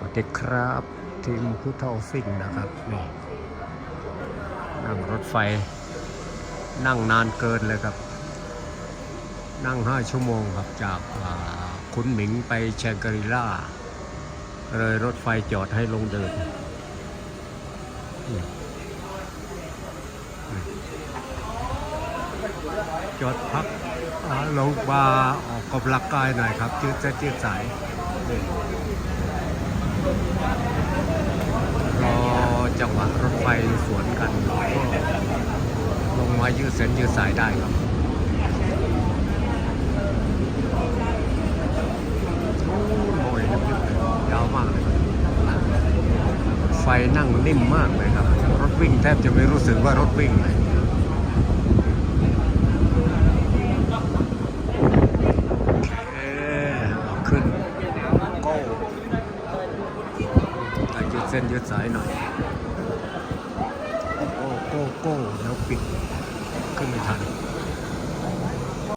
วัสดีครับทีมผู้เท่าซิ่งนะครับนี่นั่งรถไฟ นั่งนานเกินเลยครับ นั่งห้าชั่วโมงครับจากคุนหมิงไปแชงกรีล่า เลยรถไฟจอดให้ลงเดินจอดพักอ่าลงมาออกกำลังกายหน่อยครับ จืดเส้นจืดสายนี่ รอจังหวะรถไฟ สวนกันก็ลงมายืดเส้นยืดสายได้ครับโอ้ยลึกๆเลยยาวมากเลยไฟนั่งนิ่มมากเลยครับ รถวิ่งแทบจะไม่รู้สึกว่ารถวิ่งเลยเอ๊ะเอาขึ้นโก้อะยืดเส้นยืดสายหน่อย โก้แล้วปิดขึ้นไม่ทัน